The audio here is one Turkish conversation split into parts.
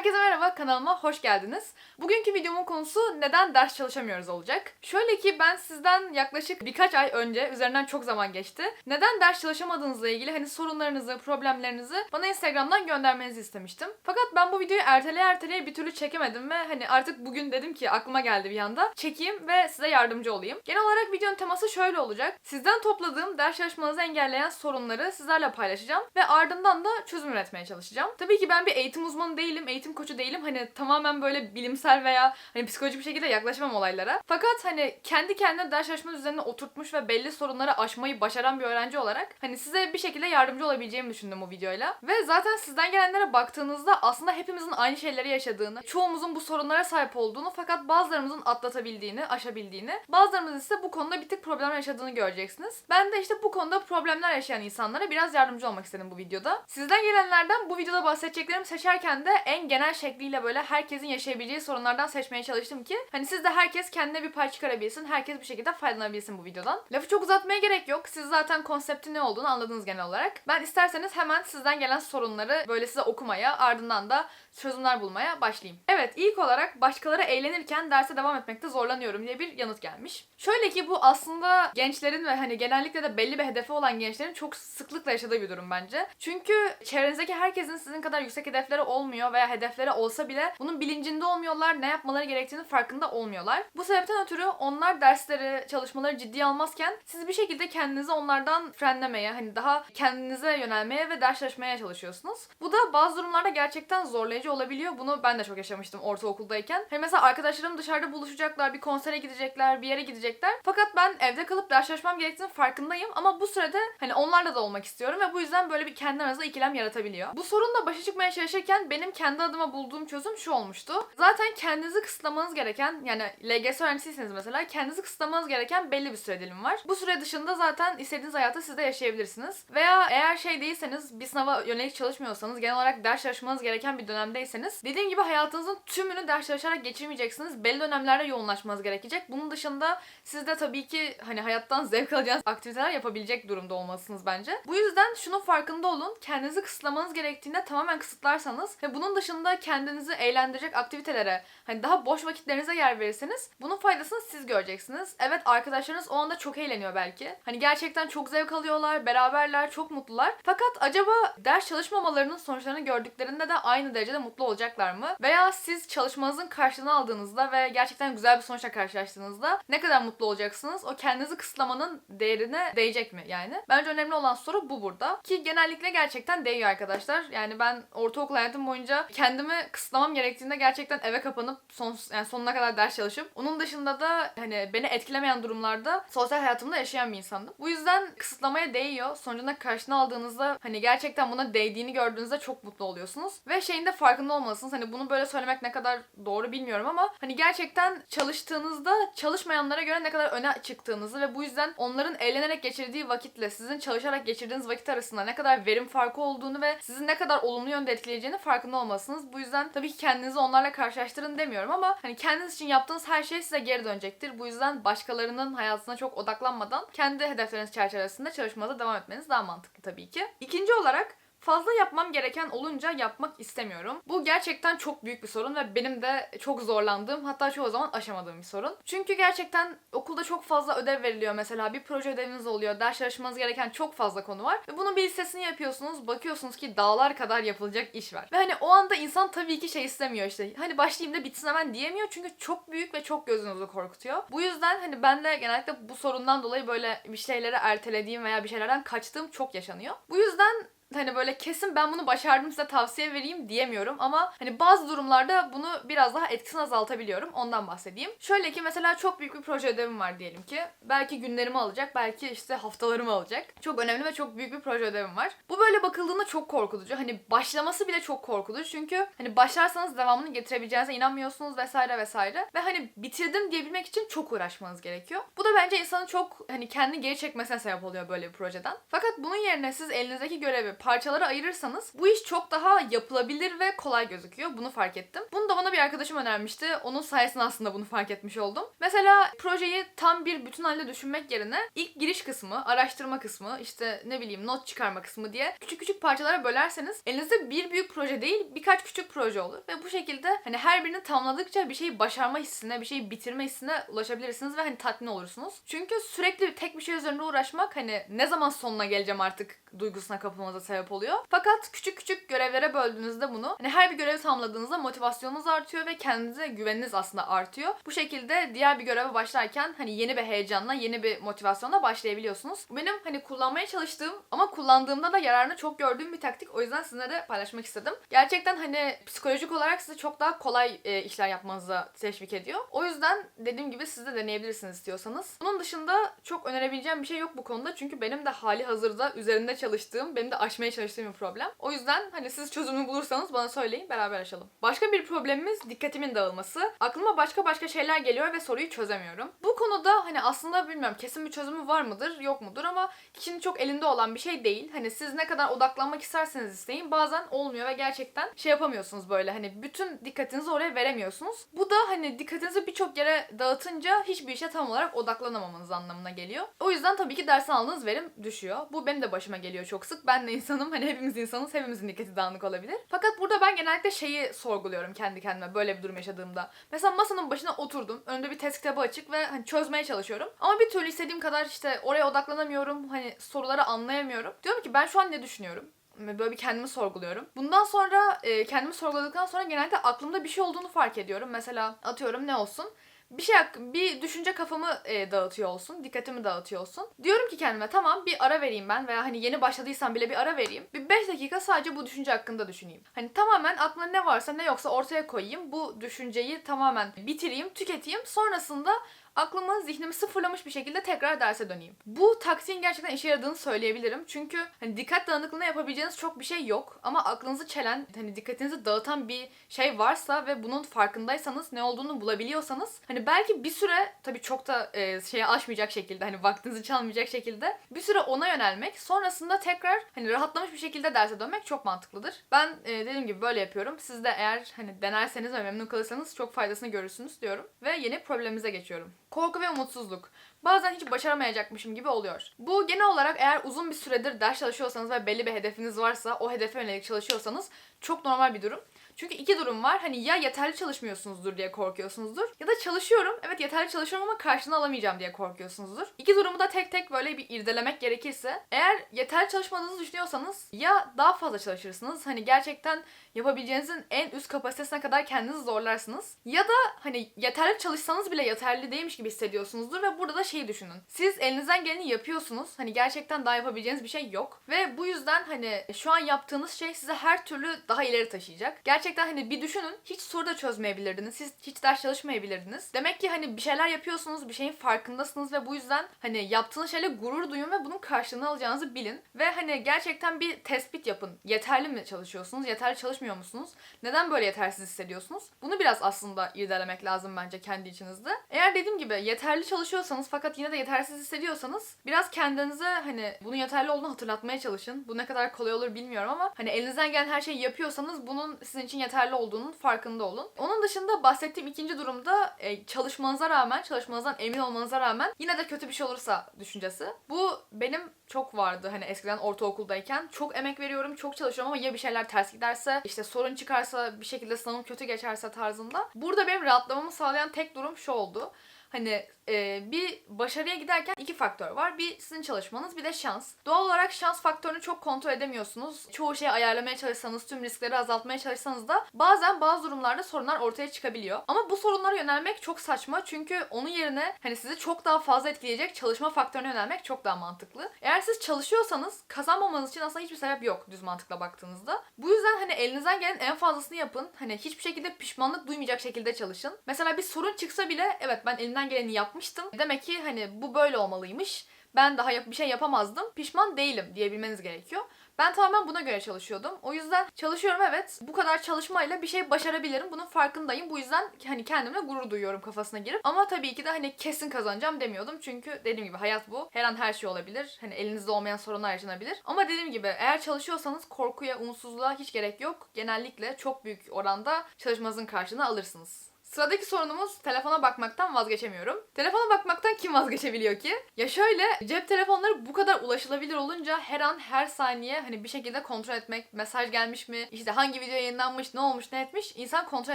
Herkese merhaba, kanalıma hoş geldiniz. Bugünkü videomun konusu neden ders çalışamıyoruz olacak. Şöyle ki ben sizden yaklaşık birkaç ay önce, üzerinden çok zaman geçti, neden ders çalışamadığınızla ilgili hani sorunlarınızı, problemlerinizi bana Instagram'dan göndermenizi istemiştim. Fakat ben bu videoyu erteleye erteleye bir türlü çekemedim ve hani artık bugün dedim ki aklıma geldi bir anda. Çekeyim ve size yardımcı olayım. Genel olarak videonun teması şöyle olacak. Sizden topladığım ders çalışmanızı engelleyen sorunları sizlerle paylaşacağım ve ardından da çözüm üretmeye çalışacağım. Tabii ki ben bir eğitim uzmanı değilim, eğitim koçu değilim. Hani tamamen böyle bilimsel veya hani psikolojik bir şekilde yaklaşmam olaylara. Fakat hani kendi kendine ders çalışma üzerine oturtmuş ve belli sorunları aşmayı başaran bir öğrenci olarak hani size bir şekilde yardımcı olabileceğimi düşündüm bu videoyla. Ve zaten sizden gelenlere baktığınızda aslında hepimizin aynı şeyleri yaşadığını, çoğumuzun bu sorunlara sahip olduğunu fakat bazılarımızın atlatabildiğini, aşabildiğini, bazılarımızın ise bu konuda bir tık problem yaşadığını göreceksiniz. Ben de işte bu konuda problemler yaşayan insanlara biraz yardımcı olmak istedim bu videoda. Sizden gelenlerden bu videoda bahsedeceklerimi seçerken de en genel şekliyle böyle herkesin yaşayabileceği sorunlardan seçmeye çalıştım ki hani siz de herkes kendine bir pay çıkarabilsin, herkes bir şekilde faydalanabilsin bu videodan. Lafı çok uzatmaya gerek yok. Siz zaten konseptin ne olduğunu anladınız genel olarak. Ben isterseniz hemen sizden gelen sorunları böyle size okumaya, ardından da çözümler bulmaya başlayayım. Evet, ilk olarak başkaları eğlenirken derse devam etmekte zorlanıyorum diye bir yanıt gelmiş. Şöyle ki bu aslında gençlerin ve hani genellikle de belli bir hedefi olan gençlerin çok sıklıkla yaşadığı bir durum bence. Çünkü çevrenizdeki herkesin sizin kadar yüksek hedefleri olmuyor veya hedefleri olsa bile bunun bilincinde olmuyorlar, ne yapmaları gerektiğini farkında olmuyorlar. Bu sebepten ötürü onlar dersleri, çalışmaları ciddiye almazken siz bir şekilde kendinizi onlardan frenlemeye, hani daha kendinize yönelmeye ve ders çalışıyorsunuz. Bu da bazı durumlarda gerçekten zorlayıcı olabiliyor. Bunu ben de çok yaşamıştım ortaokuldayken. Hani mesela arkadaşlarım dışarıda buluşacaklar, bir konsere gidecekler, bir yere gidecekler. Fakat ben evde kalıp ders gerektiğini farkındayım ama bu sürede hani onlarla da olmak istiyorum ve bu yüzden böyle bir kendi aranızda ikilem yaratabiliyor. Bu sorunla başa çıkmaya çalışırken benim kendi adıma bulduğum çözüm şu olmuştu. Zaten kendinizi kısıtlamanız gereken yani LGS öğrencisiyseniz mesela kendinizi kısıtlamanız gereken belli bir süre dilimi var. Bu süre dışında zaten istediğiniz hayatı siz de yaşayabilirsiniz. Veya eğer şey değilseniz bir sınava yönelik çalışmıyorsanız genel olarak ders çalışmanız gereken bir dönemdeyseniz dediğim gibi hayatınızın tümünü ders çalışarak geçirmeyeceksiniz. Belli dönemlerde yoğunlaşmanız gerekecek. Bunun dışında siz de tabii ki hani hayattan zevk alacağınız aktiviteler yapabilecek durumda olmalısınız bence. Bu yüzden şunun farkında olun. Kendinizi kısıtlamanız gerektiğinde tamamen kısıtlarsanız ve bunun dışında kendinizi eğlendirecek aktivitelere hani daha boş vakitlerinize yer verirseniz bunun faydasını siz göreceksiniz. Evet arkadaşlarınız o anda çok eğleniyor belki. Hani gerçekten çok zevk alıyorlar, beraberler, çok mutlular. Fakat acaba ders çalışmamalarının sonuçlarını gördüklerinde de aynı derecede mutlu olacaklar mı? Veya siz çalışmanızın karşılığını aldığınızda ve gerçekten güzel bir sonuçla karşılaştığınızda ne kadar mutlu olacaksınız? O kendinizi kısıtlamanın değerine değecek mi yani? Bence önemli olan soru bu burada. Ki genellikle gerçekten değiyor arkadaşlar. Yani ben ortaokul hayatım boyunca kendimi kısıtlamam gerektiğinde gerçekten eve kapanıp son, yani sonuna kadar ders çalışıp onun dışında da hani beni etkilemeyen durumlarda sosyal hayatımda yaşayan bir insandım. Bu yüzden kısıtlamaya değiyor. Sonucunda karşına aldığınızda hani gerçekten buna değdiğini gördüğünüzde çok mutlu oluyorsunuz. Ve şeyin de farkında olmalısınız. Hani bunu böyle söylemek ne kadar doğru bilmiyorum ama hani gerçekten çalıştığınızda çalışmayanlara göre ne kadar öne çıktığınızı ve bu yüzden onların eğlenerek geçirdiği vakitle sizin çalışarak geçirdiğiniz vakit arasında ne kadar verim farkı olduğunu ve sizi ne kadar olumlu yönde etkileyeceğini farkında olmalısınız. Bu yüzden tabii ki kendinizi onlarla karşılaştırın demiyorum ama hani kendiniz için yaptığınız her şey size geri dönecektir. Bu yüzden başkalarının hayatına çok odaklanmadan kendi hedefleriniz çerçevesinde çalışmanıza devam etmeniz daha mantıklı tabii ki. İkinci olarak Fazla yapmam gereken olunca yapmak istemiyorum. Bu gerçekten çok büyük bir sorun ve benim de çok zorlandığım hatta çoğu zaman aşamadığım bir sorun. Çünkü gerçekten okulda çok fazla ödev veriliyor mesela. Bir proje ödeviniz oluyor. Ders çalışmanız gereken çok fazla konu var. Ve bunun bir listesini yapıyorsunuz. Bakıyorsunuz ki dağlar kadar yapılacak iş var. Ve hani o anda insan tabii ki şey istemiyor işte. Hani başlayayım da bitsin hemen diyemiyor. Çünkü çok büyük ve çok gözünüzü korkutuyor. Bu yüzden hani ben de genellikle bu sorundan dolayı böyle bir şeyleri ertelediğim veya bir şeylerden kaçtığım çok yaşanıyor. Bu yüzden hani böyle kesin ben bunu başardım size tavsiye vereyim diyemiyorum ama hani bazı durumlarda bunu biraz daha etkisini azaltabiliyorum. Ondan bahsedeyim. Şöyle ki mesela çok büyük bir proje ödevim var diyelim ki. Belki günlerimi alacak, belki işte haftalarımı alacak. Çok önemli ve çok büyük bir proje ödevim var. Bu böyle bakıldığında çok korkutucu. Hani başlaması bile çok korkutucu. Çünkü hani başlarsanız devamını getirebileceğinize inanmıyorsunuz vesaire vesaire. Ve hani bitirdim diyebilmek için çok uğraşmanız gerekiyor. Bu da bence insanın çok hani kendi geri çekmesine sebep oluyor böyle bir projeden. Fakat bunun yerine siz elinizdeki görevi parçalara ayırırsanız bu iş çok daha yapılabilir ve kolay gözüküyor. Bunu fark ettim. Bunu da bana bir arkadaşım önermişti. Onun sayesinde aslında bunu fark etmiş oldum. Mesela projeyi tam bir bütün halde düşünmek yerine ilk giriş kısmı, araştırma kısmı, işte ne bileyim not çıkarma kısmı diye küçük küçük parçalara bölerseniz elinizde bir büyük proje değil birkaç küçük proje olur. Ve bu şekilde hani her birini tamamladıkça bir şeyi başarma hissine, bir şeyi bitirme hissine ulaşabilirsiniz ve hani tatmin olursunuz. Çünkü sürekli tek bir şey üzerinde uğraşmak hani ne zaman sonuna geleceğim artık duygusuna kapılmanıza sebep oluyor. Fakat küçük küçük görevlere böldüğünüzde bunu hani her bir görevi tamamladığınızda motivasyonunuz artıyor ve kendinize güveniniz aslında artıyor. Bu şekilde diğer bir göreve başlarken hani yeni bir heyecanla, yeni bir motivasyonla başlayabiliyorsunuz. Benim hani kullanmaya çalıştığım ama kullandığımda da yararını çok gördüğüm bir taktik. O yüzden sizinle de paylaşmak istedim. Gerçekten hani psikolojik olarak size çok daha kolay e, işler yapmanıza teşvik ediyor. O yüzden dediğim gibi siz de deneyebilirsiniz istiyorsanız. Bunun dışında çok önerebileceğim bir şey yok bu konuda. Çünkü benim de hali hazırda üzerinde çalıştığım, benim de aşmaya çalıştığım bir problem. O yüzden hani siz çözümünü bulursanız bana söyleyin beraber aşalım. Başka bir problemimiz dikkatimin dağılması. Aklıma başka başka şeyler geliyor ve soruyu çözemiyorum. Bu konuda hani aslında bilmiyorum kesin bir çözümü var mıdır yok mudur ama kişinin çok elinde olan bir şey değil. Hani siz ne kadar odaklanmak isterseniz isteyin bazen olmuyor ve gerçekten şey yapamıyorsunuz böyle hani bütün dikkatinizi oraya veremiyorsunuz. Bu da hani dikkatinizi birçok yere dağıtınca hiçbir işe tam olarak odaklanamamanız anlamına geliyor. O yüzden tabii ki dersten aldığınız verim düşüyor. Bu benim de başıma geliyor çok sık. Ben de insanım hani hepimiz insanız hepimizin dikkati dağınık olabilir. Fakat burada ben genellikle şeyi sorguluyorum kendi kendime böyle bir durum yaşadığımda. Mesela masanın başına oturdum. Önümde bir test kitabı açık ve hani çözmeye çalışıyorum. Ama bir türlü istediğim kadar işte oraya odaklanamıyorum. Hani soruları anlayamıyorum. Diyorum ki ben şu an ne düşünüyorum? Böyle bir kendimi sorguluyorum. Bundan sonra kendimi sorguladıktan sonra genelde aklımda bir şey olduğunu fark ediyorum. Mesela atıyorum ne olsun? Bir şey bir düşünce kafamı e, dağıtıyor olsun, dikkatimi dağıtıyor olsun. Diyorum ki kendime tamam bir ara vereyim ben veya hani yeni başladıysam bile bir ara vereyim. Bir 5 dakika sadece bu düşünce hakkında düşüneyim. Hani tamamen aklımda ne varsa ne yoksa ortaya koyayım. Bu düşünceyi tamamen bitireyim, tüketeyim. Sonrasında aklımı, zihnimi sıfırlamış bir şekilde tekrar derse döneyim. Bu taktiğin gerçekten işe yaradığını söyleyebilirim. Çünkü hani dikkat dağınıklığına yapabileceğiniz çok bir şey yok. Ama aklınızı çelen, hani dikkatinizi dağıtan bir şey varsa ve bunun farkındaysanız, ne olduğunu bulabiliyorsanız hani belki bir süre tabii çok da e, şeye aşmayacak şekilde hani vaktinizi çalmayacak şekilde bir süre ona yönelmek sonrasında tekrar hani rahatlamış bir şekilde derse dönmek çok mantıklıdır. Ben e, dediğim gibi böyle yapıyorum. Siz de eğer hani denerseniz ve memnun kalırsanız çok faydasını görürsünüz diyorum. Ve yeni problemimize geçiyorum. Korku ve umutsuzluk. Bazen hiç başaramayacakmışım gibi oluyor. Bu genel olarak eğer uzun bir süredir ders çalışıyorsanız ve belli bir hedefiniz varsa o hedefe yönelik çalışıyorsanız çok normal bir durum. Çünkü iki durum var. Hani ya yeterli çalışmıyorsunuzdur diye korkuyorsunuzdur ya da çalışıyorum. Evet yeterli çalışıyorum ama karşılığını alamayacağım diye korkuyorsunuzdur. İki durumu da tek tek böyle bir irdelemek gerekirse eğer yeterli çalışmadığınızı düşünüyorsanız ya daha fazla çalışırsınız. Hani gerçekten yapabileceğinizin en üst kapasitesine kadar kendinizi zorlarsınız. Ya da hani yeterli çalışsanız bile yeterli değilmiş gibi hissediyorsunuzdur ve burada da şeyi düşünün. Siz elinizden geleni yapıyorsunuz. Hani gerçekten daha yapabileceğiniz bir şey yok. Ve bu yüzden hani şu an yaptığınız şey size her türlü daha ileri taşıyacak. Gerçekten hani bir düşünün. Hiç soru da çözmeyebilirdiniz. Siz hiç ders çalışmayabilirdiniz. Demek ki hani bir şeyler yapıyorsunuz, bir şeyin farkındasınız ve bu yüzden hani yaptığınız şeyle gurur duyun ve bunun karşılığını alacağınızı bilin. Ve hani gerçekten bir tespit yapın. Yeterli mi çalışıyorsunuz? Yeterli çalışmıyor musunuz? Neden böyle yetersiz hissediyorsunuz? Bunu biraz aslında irdelemek lazım bence kendi içinizde. Eğer dediğim gibi yeterli çalışıyorsanız fakat yine de yetersiz hissediyorsanız biraz kendinize hani bunun yeterli olduğunu hatırlatmaya çalışın. Bu ne kadar kolay olur bilmiyorum ama hani elinizden gelen her şeyi yapıyorsanız bunun sizin için yeterli olduğunun farkında olun. Onun dışında bahsettiğim ikinci durumda e, çalışmanıza rağmen, çalışmanızdan emin olmanıza rağmen yine de kötü bir şey olursa düşüncesi. Bu benim çok vardı hani eskiden ortaokuldayken. Çok emek veriyorum, çok çalışıyorum ama ya bir şeyler ters giderse, işte sorun çıkarsa, bir şekilde sınavım kötü geçerse tarzında. Burada benim rahatlamamı sağlayan tek durum şu oldu. Hani e, bir başarıya giderken iki faktör var. Bir sizin çalışmanız bir de şans. Doğal olarak şans faktörünü çok kontrol edemiyorsunuz. Çoğu şeyi ayarlamaya çalışsanız, tüm riskleri azaltmaya çalışsanız da bazen bazı durumlarda sorunlar ortaya çıkabiliyor. Ama bu sorunlara yönelmek çok saçma. Çünkü onun yerine hani sizi çok daha fazla etkileyecek çalışma faktörüne yönelmek çok daha mantıklı. Eğer siz çalışıyorsanız kazanmamanız için aslında hiçbir sebep yok düz mantıkla baktığınızda. Bu yüzden hani elinizden gelen en fazlasını yapın. Hani hiçbir şekilde pişmanlık duymayacak şekilde çalışın. Mesela bir sorun çıksa bile evet ben elimden geleni yapmıştım. Demek ki hani bu böyle olmalıymış. Ben daha yap- bir şey yapamazdım. Pişman değilim diyebilmeniz gerekiyor. Ben tamamen buna göre çalışıyordum. O yüzden çalışıyorum evet. Bu kadar çalışmayla bir şey başarabilirim. Bunun farkındayım. Bu yüzden hani kendimle gurur duyuyorum kafasına girip. Ama tabii ki de hani kesin kazanacağım demiyordum. Çünkü dediğim gibi hayat bu. Her an her şey olabilir. Hani elinizde olmayan sorunlar yaşanabilir. Ama dediğim gibi eğer çalışıyorsanız korkuya, umutsuzluğa hiç gerek yok. Genellikle çok büyük oranda çalışmanızın karşılığını alırsınız. Sıradaki sorunumuz telefona bakmaktan vazgeçemiyorum. Telefona bakmaktan kim vazgeçebiliyor ki? Ya şöyle cep telefonları bu kadar ulaşılabilir olunca her an her saniye hani bir şekilde kontrol etmek, mesaj gelmiş mi, işte hangi video yayınlanmış, ne olmuş, ne etmiş insan kontrol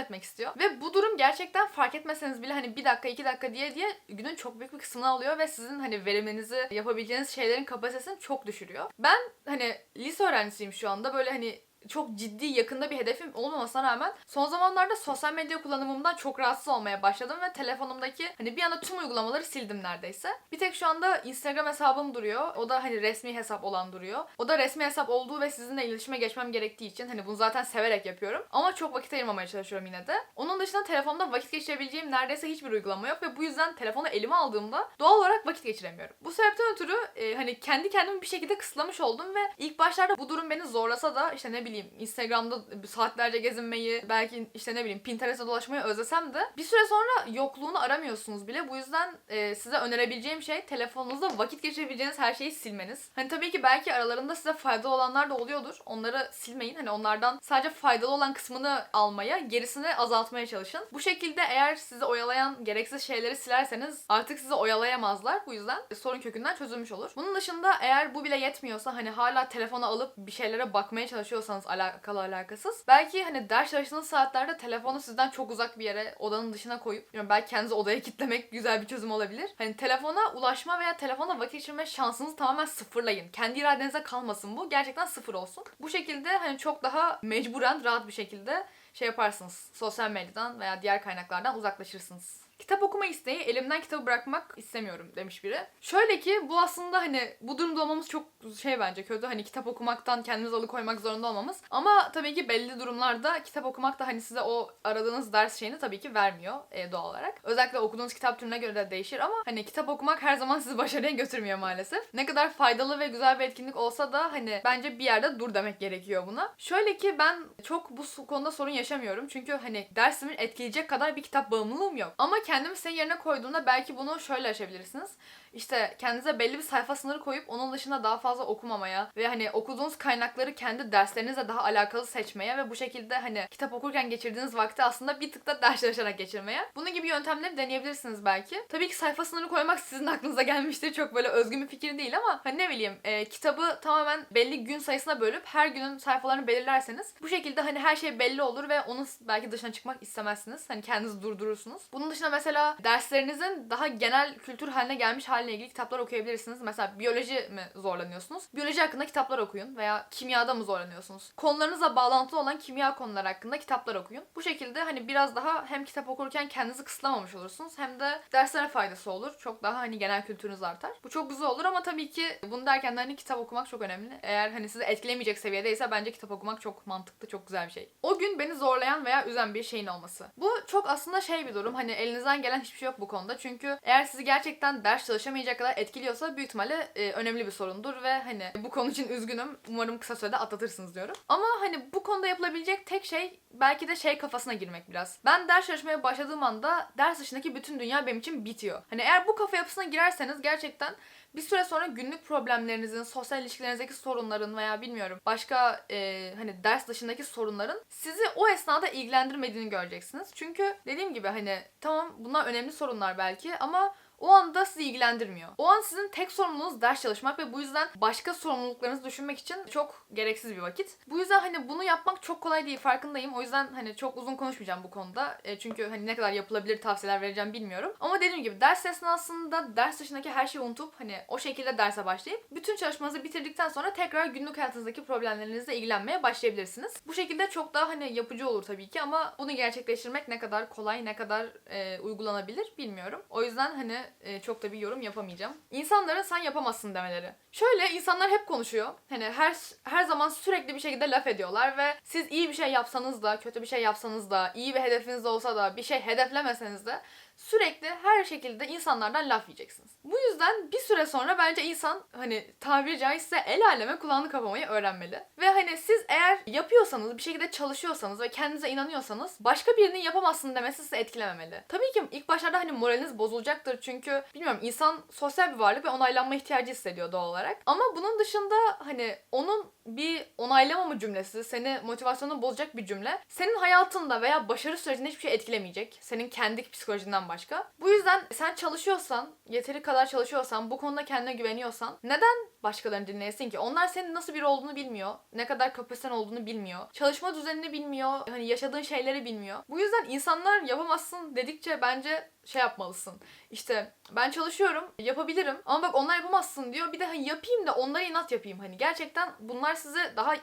etmek istiyor. Ve bu durum gerçekten fark etmeseniz bile hani bir dakika iki dakika diye diye günün çok büyük bir kısmını alıyor ve sizin hani veriminizi yapabileceğiniz şeylerin kapasitesini çok düşürüyor. Ben hani lise öğrencisiyim şu anda böyle hani çok ciddi yakında bir hedefim olmamasına rağmen son zamanlarda sosyal medya kullanımımdan çok rahatsız olmaya başladım ve telefonumdaki hani bir anda tüm uygulamaları sildim neredeyse. Bir tek şu anda Instagram hesabım duruyor. O da hani resmi hesap olan duruyor. O da resmi hesap olduğu ve sizinle iletişime geçmem gerektiği için hani bunu zaten severek yapıyorum. Ama çok vakit ayırmamaya çalışıyorum yine de. Onun dışında telefonda vakit geçirebileceğim neredeyse hiçbir uygulama yok ve bu yüzden telefonu elime aldığımda doğal olarak vakit geçiremiyorum. Bu sebepten ötürü e, hani kendi kendimi bir şekilde kısıtlamış oldum ve ilk başlarda bu durum beni zorlasa da işte ne bileyim Instagram'da saatlerce gezinmeyi belki işte ne bileyim Pinterest'te dolaşmayı özlesem de bir süre sonra yokluğunu aramıyorsunuz bile. Bu yüzden e, size önerebileceğim şey telefonunuzda vakit geçirebileceğiniz her şeyi silmeniz. Hani tabii ki belki aralarında size faydalı olanlar da oluyordur. Onları silmeyin. Hani onlardan sadece faydalı olan kısmını almaya, gerisini azaltmaya çalışın. Bu şekilde eğer sizi oyalayan gereksiz şeyleri silerseniz artık sizi oyalayamazlar. Bu yüzden sorun kökünden çözülmüş olur. Bunun dışında eğer bu bile yetmiyorsa hani hala telefonu alıp bir şeylere bakmaya çalışıyorsanız alakalı alakasız. Belki hani ders çalıştığınız saatlerde telefonu sizden çok uzak bir yere odanın dışına koyup yani belki kendinizi odaya kitlemek güzel bir çözüm olabilir. Hani telefona ulaşma veya telefona vakit geçirme şansınızı tamamen sıfırlayın. Kendi iradenize kalmasın bu. Gerçekten sıfır olsun. Bu şekilde hani çok daha mecburen rahat bir şekilde şey yaparsınız. Sosyal medyadan veya diğer kaynaklardan uzaklaşırsınız. Kitap okuma isteği elimden kitabı bırakmak istemiyorum demiş biri. Şöyle ki bu aslında hani bu durumda olmamız çok şey bence kötü. Hani kitap okumaktan kendimizi alıkoymak zorunda olmamız. Ama tabii ki belli durumlarda kitap okumak da hani size o aradığınız ders şeyini tabii ki vermiyor e, doğal olarak. Özellikle okuduğunuz kitap türüne göre de değişir ama hani kitap okumak her zaman sizi başarıya götürmüyor maalesef. Ne kadar faydalı ve güzel bir etkinlik olsa da hani bence bir yerde dur demek gerekiyor buna. Şöyle ki ben çok bu konuda sorun yaşamıyorum. Çünkü hani dersimin etkileyecek kadar bir kitap bağımlılığım yok. Ama kendimi senin yerine koyduğumda belki bunu şöyle aşabilirsiniz. İşte kendinize belli bir sayfa sınırı koyup onun dışında daha fazla okumamaya ve hani okuduğunuz kaynakları kendi derslerinizle daha alakalı seçmeye ve bu şekilde hani kitap okurken geçirdiğiniz vakti aslında bir tık da ders çalışarak geçirmeye. Bunun gibi yöntemleri deneyebilirsiniz belki. Tabii ki sayfa sınırı koymak sizin aklınıza gelmiştir. Çok böyle özgün bir fikir değil ama hani ne bileyim e, kitabı tamamen belli gün sayısına bölüp her günün sayfalarını belirlerseniz bu şekilde hani her şey belli olur ve onun belki dışına çıkmak istemezsiniz. Hani kendinizi durdurursunuz. Bunun dışında mesela derslerinizin daha genel kültür haline gelmiş haline ilgili kitaplar okuyabilirsiniz. Mesela biyoloji mi zorlanıyorsunuz? Biyoloji hakkında kitaplar okuyun veya kimyada mı zorlanıyorsunuz? Konularınızla bağlantılı olan kimya konuları hakkında kitaplar okuyun. Bu şekilde hani biraz daha hem kitap okurken kendinizi kısıtlamamış olursunuz hem de derslere faydası olur. Çok daha hani genel kültürünüz artar. Bu çok güzel olur ama tabii ki bunu derken de hani kitap okumak çok önemli. Eğer hani sizi etkilemeyecek seviyedeyse bence kitap okumak çok mantıklı, çok güzel bir şey. O gün beni zorlayan veya üzen bir şeyin olması. Bu çok aslında şey bir durum. Hani elinizden gelen hiçbir şey yok bu konuda. Çünkü eğer sizi gerçekten ders çalışamayacak kadar etkiliyorsa büyük ihtimalle e, önemli bir sorundur ve hani bu konu için üzgünüm. Umarım kısa sürede atlatırsınız diyorum. Ama hani bu konuda yapılabilecek tek şey belki de şey kafasına girmek biraz. Ben ders çalışmaya başladığım anda ders dışındaki bütün dünya benim için bitiyor. Hani eğer bu kafa yapısına girerseniz gerçekten bir süre sonra günlük problemlerinizin, sosyal ilişkilerinizdeki sorunların veya bilmiyorum başka e, hani ders dışındaki sorunların sizi o esnada ilgilendirmediğini göreceksiniz. Çünkü dediğim gibi hani tamam bunlar önemli sorunlar belki ama o anda sizi ilgilendirmiyor. O an sizin tek sorumluluğunuz ders çalışmak ve bu yüzden başka sorumluluklarınızı düşünmek için çok gereksiz bir vakit. Bu yüzden hani bunu yapmak çok kolay değil farkındayım. O yüzden hani çok uzun konuşmayacağım bu konuda. E, çünkü hani ne kadar yapılabilir tavsiyeler vereceğim bilmiyorum. Ama dediğim gibi ders esnasında ders dışındaki her şeyi unutup hani o şekilde derse başlayıp bütün çalışmanızı bitirdikten sonra tekrar günlük hayatınızdaki problemlerinizle ilgilenmeye başlayabilirsiniz. Bu şekilde çok daha hani yapıcı olur tabii ki ama bunu gerçekleştirmek ne kadar kolay, ne kadar e, uygulanabilir bilmiyorum. O yüzden hani e, çok da bir yorum yapamayacağım. İnsanlara sen yapamazsın demeleri. Şöyle insanlar hep konuşuyor. Hani her her zaman sürekli bir şekilde laf ediyorlar ve siz iyi bir şey yapsanız da, kötü bir şey yapsanız da, iyi bir hedefiniz olsa da, bir şey hedeflemeseniz de sürekli her şekilde insanlardan laf yiyeceksiniz. Bu yüzden bir süre sonra bence insan hani tabiri caizse el aleme kulağını kapamayı öğrenmeli. Ve hani siz eğer yapıyorsanız, bir şekilde çalışıyorsanız ve kendinize inanıyorsanız başka birinin yapamazsın demesi sizi etkilememeli. Tabii ki ilk başlarda hani moraliniz bozulacaktır çünkü bilmiyorum insan sosyal bir varlık ve onaylanma ihtiyacı hissediyor doğal olarak. Ama bunun dışında hani onun bir onaylamama cümlesi, seni motivasyonunu bozacak bir cümle senin hayatında veya başarı sürecinde hiçbir şey etkilemeyecek. Senin kendi psikolojinden başka. Bu yüzden sen çalışıyorsan, yeteri kadar çalışıyorsan, bu konuda kendine güveniyorsan neden başkalarını dinleyesin ki? Onlar senin nasıl biri olduğunu bilmiyor. Ne kadar kapasiten olduğunu bilmiyor. Çalışma düzenini bilmiyor. Hani yaşadığın şeyleri bilmiyor. Bu yüzden insanlar yapamazsın dedikçe bence şey yapmalısın. İşte ben çalışıyorum, yapabilirim ama bak onlar yapamazsın diyor. Bir de hani yapayım da onlara inat yapayım. Hani gerçekten bunlar sizi daha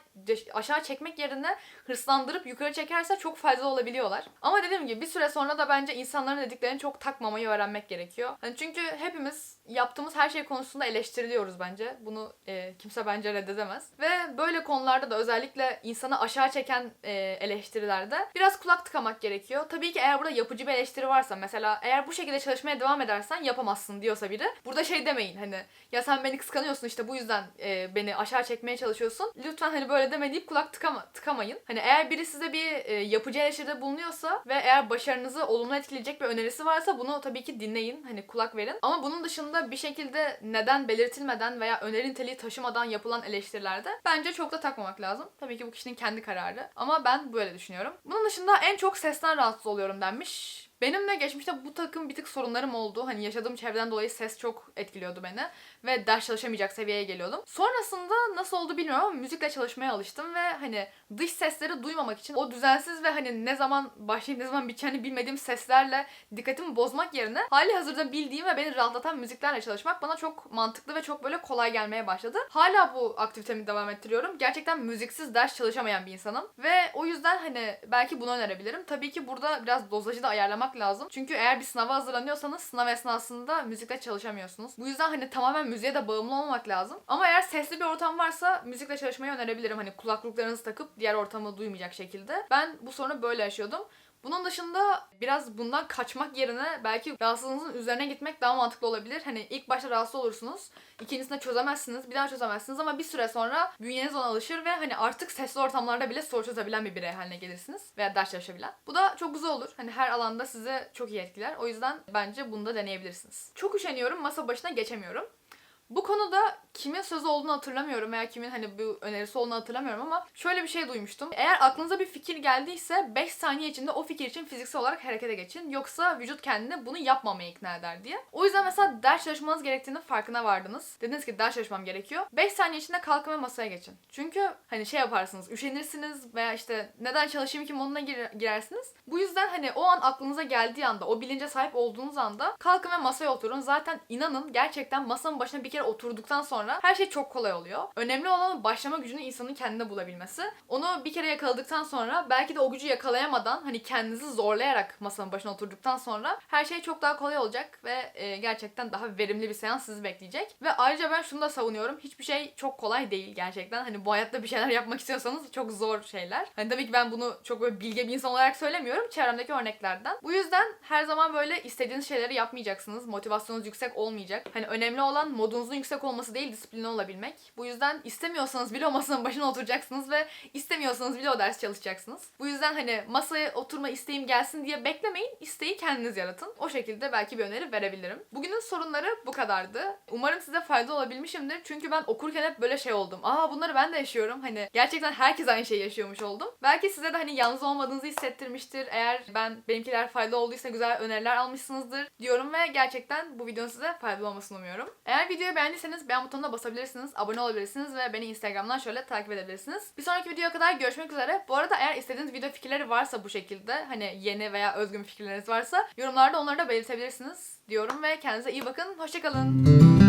aşağı çekmek yerine hırslandırıp yukarı çekerse çok faydalı olabiliyorlar. Ama dediğim gibi bir süre sonra da bence insanların dediklerini çok takmamayı öğrenmek gerekiyor. Hani çünkü hepimiz yaptığımız her şey konusunda eleştiriliyoruz bence. Bunu e, kimse bence reddedemez. Ve böyle konularda da özellikle insanı aşağı çeken e, eleştirilerde biraz kulak tıkamak gerekiyor. Tabii ki eğer burada yapıcı bir eleştiri varsa mesela eğer bu şekilde çalışmaya devam edersen yapamazsın diyorsa biri burada şey demeyin hani ya sen beni kıskanıyorsun işte bu yüzden e, beni aşağı çekmeye çalışıyorsun. Lütfen hani böyle deme deyip kulak tıkama, tıkamayın. Hani eğer biri size bir e, yapıcı eleştiride bulunuyorsa ve eğer başarınızı olumlu etkileyecek bir önerisi varsa bunu tabii ki dinleyin. Hani kulak verin. Ama bunun dışında bir şekilde neden belirtilmeden veya öneri niteliği taşımadan yapılan eleştirilerde bence çok da takmamak lazım. Tabii ki bu kişinin kendi kararı. Ama ben böyle düşünüyorum. Bunun dışında en çok sesten rahatsız oluyorum denmiş. Benim de geçmişte bu takım bir tık sorunlarım oldu. Hani yaşadığım çevreden dolayı ses çok etkiliyordu beni. Ve ders çalışamayacak seviyeye geliyordum. Sonrasında nasıl oldu bilmiyorum ama müzikle çalışmaya alıştım. Ve hani dış sesleri duymamak için o düzensiz ve hani ne zaman başlayıp ne zaman biteceğini bilmediğim seslerle dikkatimi bozmak yerine hali hazırda bildiğim ve beni rahatlatan müziklerle çalışmak bana çok mantıklı ve çok böyle kolay gelmeye başladı. Hala bu aktivitemi devam ettiriyorum. Gerçekten müziksiz ders çalışamayan bir insanım. Ve o yüzden hani belki bunu önerebilirim. Tabii ki burada biraz dozajı da ayarlamak lazım. Çünkü eğer bir sınava hazırlanıyorsanız sınav esnasında müzikle çalışamıyorsunuz. Bu yüzden hani tamamen müziğe de bağımlı olmamak lazım. Ama eğer sesli bir ortam varsa müzikle çalışmayı önerebilirim. Hani kulaklıklarınızı takıp diğer ortamı duymayacak şekilde. Ben bu sorunu böyle yaşıyordum. Bunun dışında biraz bundan kaçmak yerine belki rahatsızlığınızın üzerine gitmek daha mantıklı olabilir. Hani ilk başta rahatsız olursunuz. ikincisinde çözemezsiniz. Bir daha çözemezsiniz ama bir süre sonra bünyeniz ona alışır ve hani artık sesli ortamlarda bile soru çözebilen bir birey haline gelirsiniz. Veya ders çalışabilen. Bu da çok güzel olur. Hani her alanda size çok iyi etkiler. O yüzden bence bunu da deneyebilirsiniz. Çok üşeniyorum. Masa başına geçemiyorum. Bu konuda kimin sözü olduğunu hatırlamıyorum veya kimin hani bu önerisi olduğunu hatırlamıyorum ama şöyle bir şey duymuştum. Eğer aklınıza bir fikir geldiyse 5 saniye içinde o fikir için fiziksel olarak harekete geçin. Yoksa vücut kendini bunu yapmamaya ikna eder diye. O yüzden mesela ders çalışmanız gerektiğinin farkına vardınız. Dediniz ki ders çalışmam gerekiyor. 5 saniye içinde kalkın ve masaya geçin. Çünkü hani şey yaparsınız, üşenirsiniz veya işte neden çalışayım ki moduna gir- girersiniz. Bu yüzden hani o an aklınıza geldiği anda, o bilince sahip olduğunuz anda kalkın ve masaya oturun. Zaten inanın gerçekten masanın başına bir kere oturduktan sonra her şey çok kolay oluyor. Önemli olan başlama gücünü insanın kendine bulabilmesi. Onu bir kere yakaladıktan sonra belki de o gücü yakalayamadan hani kendinizi zorlayarak masanın başına oturduktan sonra her şey çok daha kolay olacak ve e, gerçekten daha verimli bir seans sizi bekleyecek. Ve ayrıca ben şunu da savunuyorum. Hiçbir şey çok kolay değil gerçekten. Hani bu hayatta bir şeyler yapmak istiyorsanız çok zor şeyler. Hani tabii ki ben bunu çok böyle bilge bir insan olarak söylemiyorum. Çevremdeki örneklerden. Bu yüzden her zaman böyle istediğiniz şeyleri yapmayacaksınız. Motivasyonunuz yüksek olmayacak. Hani önemli olan modunuzun yüksek olması değil disiplinli olabilmek. Bu yüzden istemiyorsanız bile o masanın başına oturacaksınız ve istemiyorsanız bile o ders çalışacaksınız. Bu yüzden hani masaya oturma isteğim gelsin diye beklemeyin. İsteği kendiniz yaratın. O şekilde belki bir öneri verebilirim. Bugünün sorunları bu kadardı. Umarım size fayda olabilmişimdir. Çünkü ben okurken hep böyle şey oldum. Aa bunları ben de yaşıyorum. Hani gerçekten herkes aynı şeyi yaşıyormuş oldum. Belki size de hani yalnız olmadığınızı hissettirmiştir. Eğer ben benimkiler faydalı olduysa güzel öneriler almışsınızdır diyorum ve gerçekten bu videonun size faydalı olmasını umuyorum. Eğer beğendiyseniz beğen butonuna basabilirsiniz, abone olabilirsiniz ve beni Instagram'dan şöyle takip edebilirsiniz. Bir sonraki videoya kadar görüşmek üzere. Bu arada eğer istediğiniz video fikirleri varsa bu şekilde hani yeni veya özgün fikirleriniz varsa yorumlarda onları da belirtebilirsiniz diyorum ve kendinize iyi bakın. Hoşçakalın.